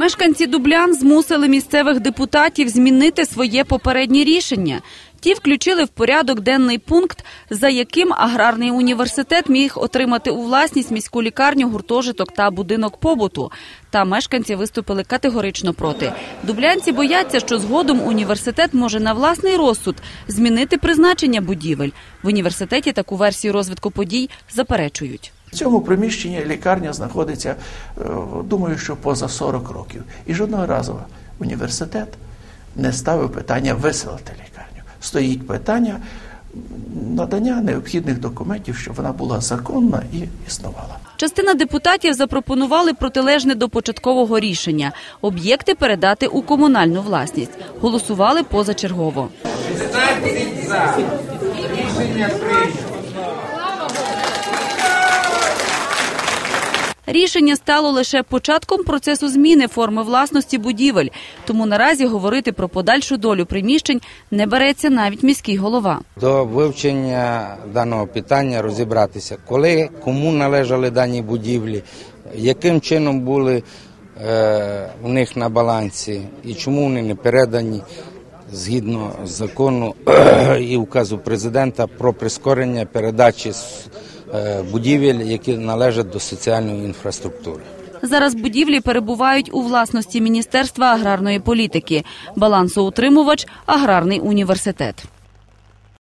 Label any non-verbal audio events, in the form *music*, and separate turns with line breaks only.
Мешканці Дублян змусили місцевих депутатів змінити своє попереднє рішення. Ті включили в порядок денний пункт, за яким аграрний університет міг отримати у власність міську лікарню, гуртожиток та будинок побуту. Та мешканці виступили категорично проти. Дублянці бояться, що згодом університет може на власний розсуд змінити призначення будівель. В університеті таку версію розвитку подій заперечують.
В цьому приміщенні лікарня знаходиться, е, думаю, що поза 40 років. І жодного разу університет не ставив питання виселити лікарню. Стоїть питання надання необхідних документів, щоб вона була законна і існувала.
Частина депутатів запропонували протилежне до початкового рішення об'єкти передати у комунальну власність. Голосували позачергово.
16 за. Рішення прийнято.
Рішення стало лише початком процесу зміни форми власності будівель. Тому наразі говорити про подальшу долю приміщень не береться навіть міський голова.
До вивчення даного питання розібратися, коли кому належали дані будівлі, яким чином були е, у них на балансі і чому вони не передані згідно закону *clears throat* і указу президента про прискорення передачі будівель, які належать до соціальної інфраструктури.
Зараз будівлі перебувають у власності Міністерства аграрної політики. Балансоутримувач аграрний університет.